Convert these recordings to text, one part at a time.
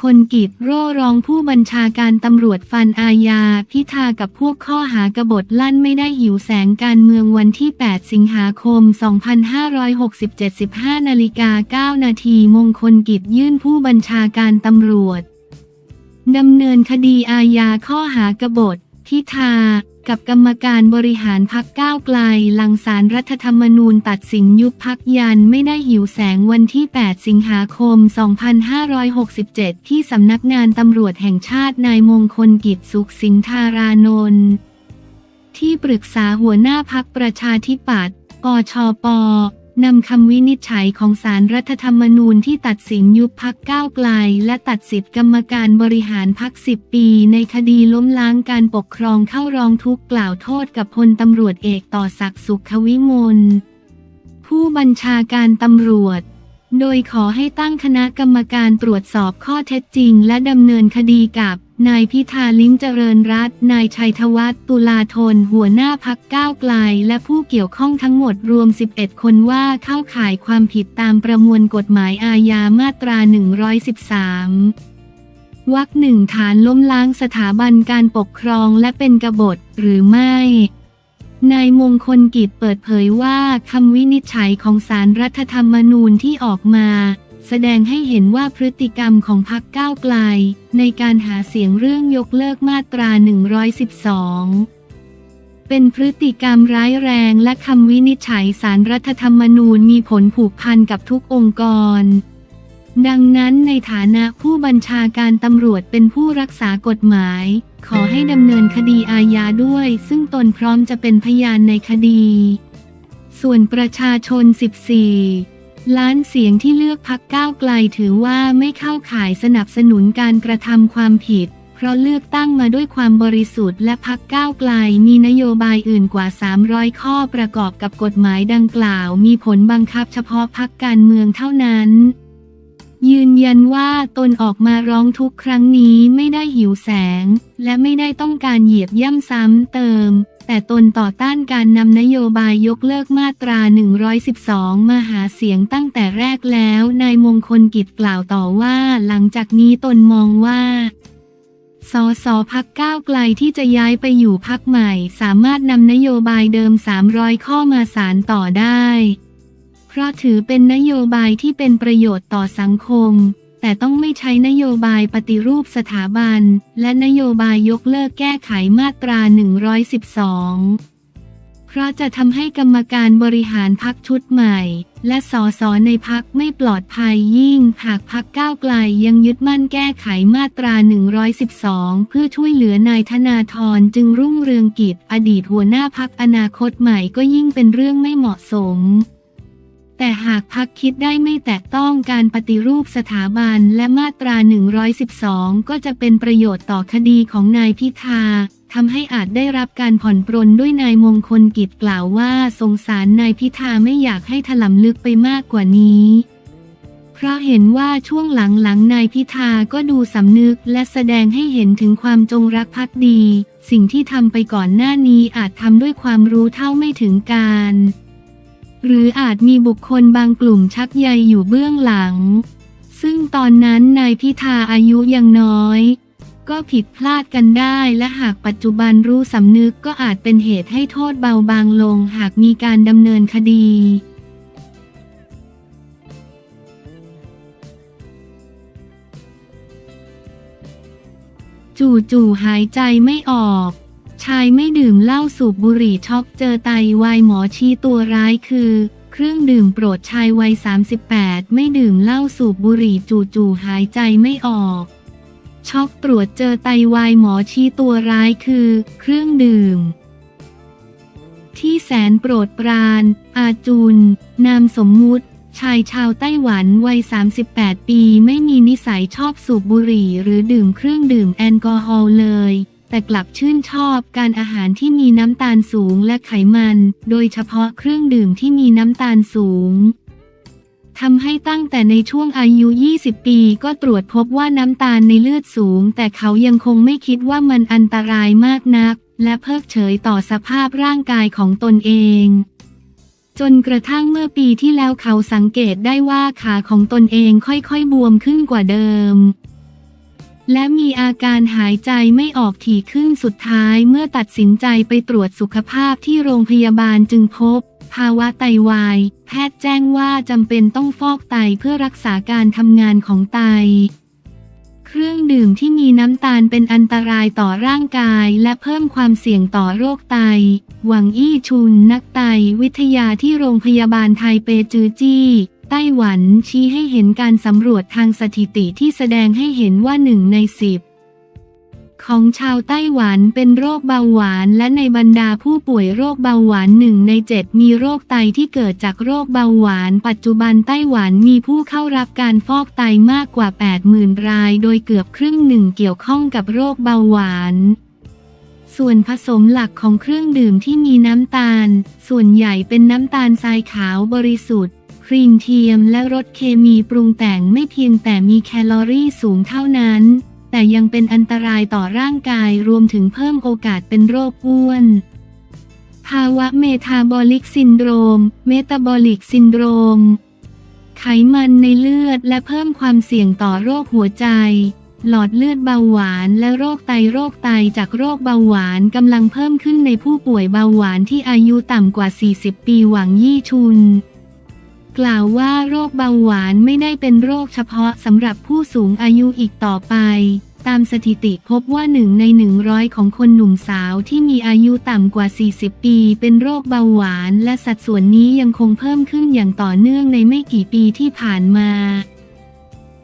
คลกิจโร่รองผู้บัญชาการตำรวจฟันอาญา พิธากับพวกข้อหากบฏลั่นไม่ได้หิวแสงการเมืองวันที่ 8 สิงหาคม 2567 15นาฬิกา9นาทีมงคลกิจยื่นผู้บัญชาการตำรวจดำเนินคดีอาญาข้อหากบฏ พิธา กับกรรมการบริหารพักก้าวไกลหลังสารรัฐธรรมนูญตัดสินยุบพักยันไม่ได้หิวแสงวันที่ 8 สิงหาคม 2567 ที่สำนักงานตำรวจแห่งชาตินายมงคลกิจสุขสินธารานนท์ที่ปรึกษาหัวหน้าพักประชาธิปัตย์ปชป นำคำวินิจฉัยของสารรัฐธรรมนูญที่ตัดสินยุบพักก้าวไกล และตัดสิทธิกรรมการบริหารพักสิบปี ในคดีล้มล้างการปกครองเข้ารองทุกกล่าวโทษกับพลตำรวจเอกต่อศักดิ์สุขวิมลผู้บัญชาการตำรวจ โดยขอให้ตั้งคณะกรรมการตรวจสอบข้อเท็จจริง และดำเนินคดีกับ นายพิธาลิ้มเจริญรัตน์นายชัยธวัฒน์ตุลาธน หัวหน้าพักก้าวไกล และผู้เกี่ยวข้องทั้งหมดรวม 11 คนว่าเข้าข่ายความผิดตามประมวลกฎหมายอาญามาตรา 113 วรรคหนึ่งฐานล้มล้างสถาบันการปกครองและเป็นกบฏหรือไม่นายมงคลกิจเปิดเผยว่าคำวินิจฉัยของสารรัฐธรรมนูญที่ออกมา แสดงให้เห็นว่าพฤติกรรมของพรรคก้าวไกล ในการหาเสียงเรื่องยกเลิกมาตรา 112 เป็นพฤติกรรมร้ายแรงและคำวินิจฉัยสารรัฐธรรมนูญมีผลผูกพันกับทุกองค์กร ดังนั้นในฐานะผู้บัญชาการตำรวจเป็นผู้รักษากฎหมาย ขอให้ดำเนินคดีอาญาด้วย ซึ่งตนพร้อมจะเป็นพยานในคดี ส่วนประชาชน 14 ล้านเสียงที่เลือกพักก้าวไกลถือว่าไม่เข้าข่ายสนับสนุนการกระทำความผิด เพราะเลือกตั้งมาด้วยความบริสุทธิ์และพักก้าวไกลมีนโยบายอื่นกว่า 300 ข้อประกอบกับกฎหมายดังกล่าว มีผลบังคับเฉพาะพักการเมืองเท่านั้น ยืนยันว่าตนออกมาร้องทุกครั้งนี้ไม่ได้หิวแสง และไม่ได้ต้องการเหยียบย่ำซ้ำเติม แต่ตนต่อต้านการนำนโยบายยกเลิกมาตรา 112 มาหาเสียงตั้งแต่แรกแล้ว นายมงคลกิจกล่าวต่อว่า หลังจากนี้ตนมองว่าสสพักก้าวไกลที่จะย้ายไปอยู่พักใหม่ สามารถนำนโยบายเดิม 300 ข้อมาสารต่อได้ เพราะถือเป็นนโยบายที่เป็นประโยชน์ต่อสังคม แต่ต้องไม่ใช้นโยบายปฏิรูปสถาบัน และนโยบายยกเลิกแก้ไขมาตรา 112 เพราะจะทำให้กรรมการบริหารพักชุดใหม่ และสสในพักไม่ปลอดภัยยิ่ง หากพักก้าวไกลยังยึดมั่นแก้ไขมาตรา 112 เพื่อช่วยเหลือนายธนาธรจึงรุ่งเรืองกิจอดีตหัวหน้าพักอนาคตใหม่ก็ยิ่งเป็นเรื่องไม่เหมาะสม แต่หากพักคิดได้ไม่แตะต้องการปฏิรูปสถาบันและมาตรา 112 ก็จะเป็นประโยชน์ต่อคดีของนายพิธาทำให้อาจได้รับการผ่อนปรนด้วยนายมงคลกิจกล่าวว่าสงสารนายพิธาไม่อยากให้ถลำลึกไปมากกว่านี้ เพราะเห็นว่าช่วงหลังๆนายพิธาก็ดูสำนึกและแสดงให้เห็นถึงความจงรักภักดี สิ่งที่ทำไปก่อนหน้านี้อาจทำด้วยความรู้เท่าไม่ถึงการ หรืออาจมีบุคคลบางกลุ่มชักใยอยู่เบื้องหลัง ซึ่งตอนนั้นนายพิธาอายุยังน้อย ก็ผิดพลาดกันได้และหากปัจจุบันรู้สำนึกก็อาจเป็นเหตุให้โทษเบาบางลงหากมีการดำเนินคดีจู่ๆหายใจไม่ออก ชายไม่ดื่มเหล้าสูบบุหรี่ช็อกเจอไตวายหมอชี้ตัวร้ายคือ เครื่องดื่มโปรดชายวัย 38 ไม่ดื่มเหล้าสูบบุหรี่จู่ๆหายใจไม่ออก ช็อกตรวจเจอไตวายหมอชี้ตัวร้ายคือ เครื่องดื่ม ที่แสนโปรดปราน อาจุน นามสมมุติชายชาวไต้หวันวัย 38 ปีไม่มีนิสัยชอบสูบบุหรี่หรือดื่มเครื่องดื่มแอลกอฮอล์เลย แต่กลับชื่นชอบการอาหารที่มีน้ำตาลสูงและไขมัน โดยเฉพาะเครื่องดื่มที่มีน้ำตาลสูงทำให้ตั้งแต่ในช่วงอายุ 20 ปีก็ตรวจพบว่าน้ำตาลในเลือดสูง แต่เขายังคงไม่คิดว่ามันอันตรายมากนัก และเพิกเฉยต่อสภาพร่างกายของตนเอง จนกระทั่งเมื่อปีที่แล้วเขาสังเกตได้ว่าขาของตนเองค่อยๆบวมขึ้นกว่าเดิม และมีอาการหายใจไม่ออกถี่ขึ้นสุดท้ายเมื่อตัดสินใจไปตรวจสุขภาพที่โรงพยาบาลจึงพบ ภาวะไตวาย แพทย์แจ้งว่าจำเป็นต้องฟอกไตเพื่อรักษาการทำงานของไต เครื่องดื่มที่มีน้ำตาลเป็นอันตรายต่อร่างกายและเพิ่มความเสี่ยงต่อโรคไต หวังอี้ชุนนักไตวิทยาที่โรงพยาบาลไทเปจือจี้ ไต้หวันชี้ให้เห็นการสำรวจทางสถิติที่แสดงให้เห็นว่าหนึ่งในสิบของชาวไต้หวันเป็นโรคเบาหวาน และในบรรดาผู้ป่วยโรคเบาหวานหนึ่งในเจ็ดมีโรคไตที่เกิดจากโรคเบาหวาน ปัจจุบันไต้หวันมีผู้เข้ารับการฟอกไตมากกว่า 80,000 ราย โดยเกือบครึ่งหนึ่งเกี่ยวข้องกับโรคเบาหวานส่วนผสมหลักของเครื่องดื่มที่มีน้ำตาล ส่วนใหญ่เป็นน้ำตาลทรายขาวบริสุทธิ์ ครีมเทียมและรสเคมีปรุงแต่งไม่เพียงแต่มีแคลอรี่สูงเท่านั้น แต่ยังเป็นอันตรายต่อร่างกายรวมถึงเพิ่มโอกาสเป็นโรคอ้วน ภาวะเมทาบอลิกซินโดรม เมตาบอลิกซินโดรม ไขมันในเลือดและเพิ่มความเสี่ยงต่อโรคหัวใจ หลอดเลือดเบาหวานและโรคไตโรคไตจากโรคเบาหวานกำลังเพิ่มขึ้นในผู้ป่วยเบาหวานที่อายุต่ำกว่า 40 ปีหวังยี่ชุน กล่าวว่าโรคเบาหวานไม่ได้เป็นโรคเฉพาะสำหรับผู้สูงอายุอีกต่อไป ตามสถิติพบว่าหนึ่งใน100ของคนหนุ่มสาวที่มีอายุต่ำกว่า 40 ปี เป็นโรคเบาหวาน และสัดส่วนนี้ยังคงเพิ่มขึ้นอย่างต่อเนื่องในไม่กี่ปีที่ผ่านมา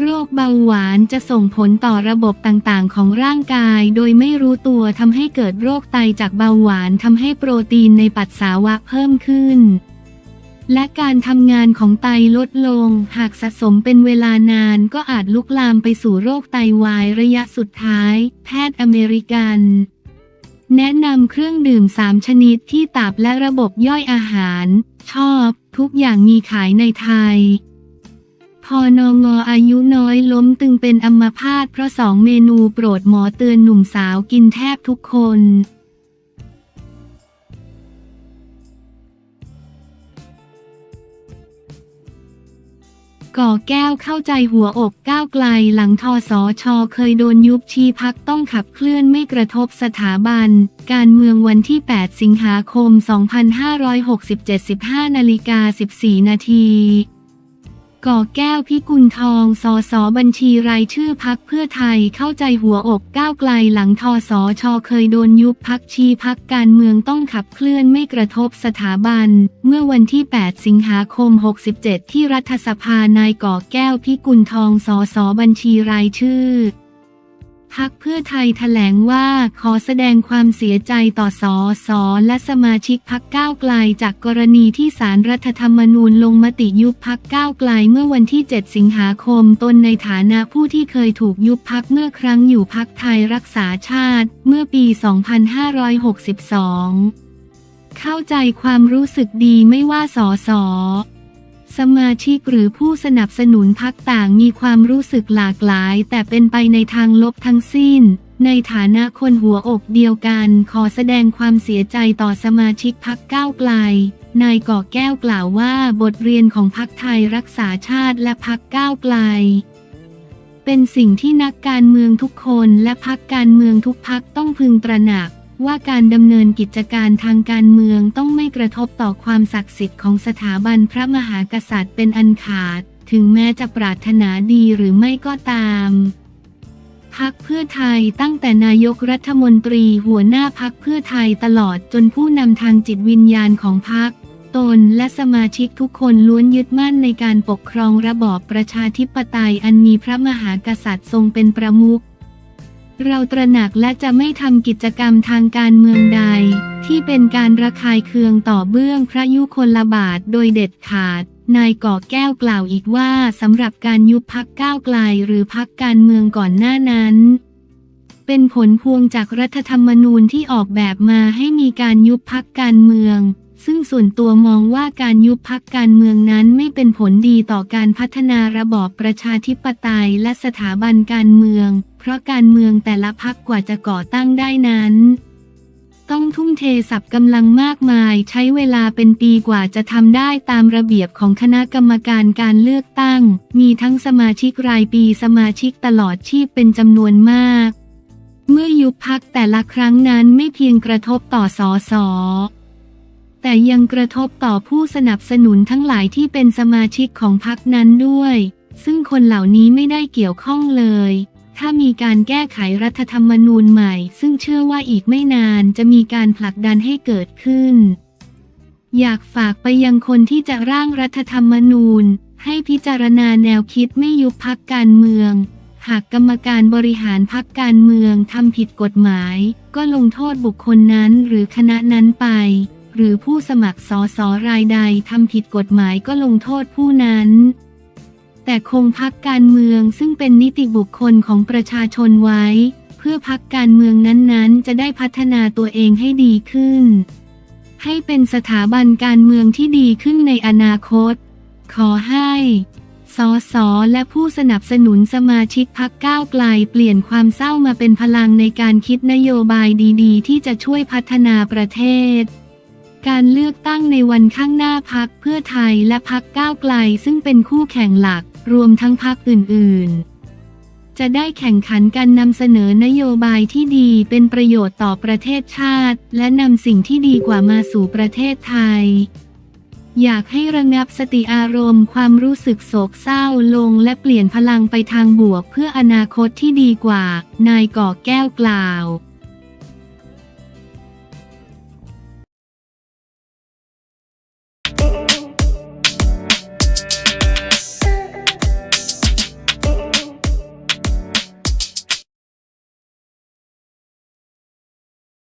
โรคเบาหวานจะส่งผลต่อระบบต่างๆ ของร่างกาย โดยไม่รู้ตัวทำให้เกิดโรคไตจากเบาหวานทำให้โปรตีนในปัสสาวะเพิ่มขึ้น และการทำงานของไตลดลง หากสะสมเป็นเวลานานก็อาจลุกลามไปสู่โรคไตวายระยะสุดท้าย แพทย์อเมริกัน แนะนำเครื่องดื่ม 3 ชนิดที่ตับและระบบย่อยอาหาร ชอบ ทุกอย่างมีขายในไทย พอนงอายุน้อยล้มตึงเป็นอัมพาตเพราะสองเมนูโปรดหมอเตือนหนุ่มสาวกินแทบทุกคน ก่อแก้วเข้าใจหัวอกก้าวไกลหลังทอสอชอเคยโดนยุบชีพักต้องขับเคลื่อนไม่กระทบสถาบัน การเมืองวันที่ 8 สิงหาคม 2567 15นาฬิกา14 นาที ก่อแก้วพิกุลทองสอสอบัญชีรายชื่อพักเพื่อไทยเข้าใจหัวอกก้าวไกลหลังทอสอชอเคยโดนยุบพักชีพักการเมืองต้องขับเคลื่อนไม่กระทบสถาบัน เมื่อวันที่ 8 สิงหาคม 67 ที่รัฐสภานายก่อแก้วพิกุลทองสอสอบัญชีรายชื่อ พักเพื่อไทยแถลงว่าขอแสดงความเสียใจต่อสอสอและสมาชิกพักก้าวไกลจากกรณีที่สารรัฐธรรมนูญลงมติยุบพักก้าวไกลเมื่อวันที่ 7 สิงหาคม ตนในฐานะผู้ที่เคยถูกยุบพักเมื่อครั้งอยู่พักไทยรักษาชาติ เมื่อปี 2562 เข้าใจความรู้สึกดีไม่ว่าสอสอ สมาชิกหรือผู้สนับสนุนพักต่างมีความรู้สึกหลากหลาย แต่เป็นไปในทางลบทั้งสิ้น ในฐานะคนหัวอกเดียวกัน ขอแสดงความเสียใจต่อสมาชิกพักก้าวไกล นายก่อแก้วกล่าวว่าบทเรียนของพักไทยรักษาชาติและพักก้าวไกล เป็นสิ่งที่นักการเมืองทุกคนและพักการเมืองทุกพักต้องพึงตระหนัก ว่าการดำเนินกิจการทางการเมืองต้องไม่กระทบต่อความศักดิ์สิทธิ์ของสถาบันพระมหากษัตริย์เป็นอันขาด ถึงแม้จะปรารถนาดีหรือไม่ก็ตามพักเพื่อไทยตั้งแต่นายกรัฐมนตรีหัวหน้าพักเพื่อไทยตลอดจนผู้นำทางจิตวิญญาณของพัก ตนและสมาชิกทุกคนล้วนยึดมั่นในการปกครองระบอบประชาธิปไตยอันมีพระมหากษัตริย์ทรงเป็นประมุข เราตระหนักและจะไม่ทำกิจกรรมทางการเมืองใด ที่เป็นการระคายเคืองต่อเบื้องพระยุคลบาทโดยเด็ดขาด นายก่อแก้วกล่าวอีกว่าสำหรับการยุบพักก้าวไกลหรือพักการเมืองก่อนหน้านั้น เป็นผลพวงจากรัฐธรรมนูญที่ออกแบบมาให้มีการยุบพักการเมืองซึ่งส่วนตัวมองว่าการยุบพักการเมืองนั้นไม่เป็นผลดีต่อการพัฒนาระบอบประชาธิปไตยและสถาบันการเมือง เพราะการเมืองแต่ละพักกว่าจะก่อตั้งได้นั้น ต้องทุ่มเทสับกำลังมากมายใช้เวลาเป็นปีกว่าจะทำได้ตามระเบียบของคณะกรรมการการเลือกตั้ง มีทั้งสมาชิกรายปีสมาชิกตลอดชีพเป็นจำนวนมาก เมื่อยุบพักแต่ละครั้งนั้นไม่เพียงกระทบต่อสอสอแต่ยังกระทบต่อผู้สนับสนุนทั้งหลายที่เป็นสมาชิกของพรรคนั้นด้วย ซึ่งคนเหล่านี้ไม่ได้เกี่ยวข้องเลย ถ้ามีการแก้ไขรัฐธรรมนูญใหม่ ซึ่งเชื่อว่าอีกไม่นานจะมีการผลักดันให้เกิดขึ้น อยากฝากไปยังคนที่จะร่างรัฐธรรมนูญ ให้พิจารณาแนวคิดไม่ยุบพักการเมือง หากกรรมการบริหารพักการเมืองทำผิดกฎหมาย ก็ลงโทษบุคคลนั้นหรือคณะนั้นไป หรือผู้สมัครสอสอรายใดทำผิดกฎหมายก็ลงโทษผู้นั้น แต่คงพักการเมืองซึ่งเป็นนิติบุคคลของประชาชนไว้ เพื่อพักการเมืองนั้นๆ จะได้พัฒนาตัวเองให้ดีขึ้น ให้เป็นสถาบันการเมืองที่ดีขึ้นในอนาคต ขอให้สสและผู้สนับสนุนสมาชิกพักก้าวไกลเปลี่ยนความเศร้ามาเป็นพลังในการคิดนโยบายดีๆ ที่จะช่วยพัฒนาประเทศ การเลือกตั้งในวันข้างหน้าพักเพื่อไทยและพักก้าวไกลซึ่งเป็นคู่แข่งหลัก รวมทั้งพักอื่น ๆ จะได้แข่งขันกันนำเสนอนโยบายที่ดีเป็นประโยชน์ต่อประเทศชาติ และนำสิ่งที่ดีกว่ามาสู่ประเทศไทย อยากให้ระงับสติอารมณ์ความรู้สึกโศกเศร้าลงและเปลี่ยนพลังไปทางบวกเพื่ออนาคตที่ดีกว่า นายก่อแก้วกล่าว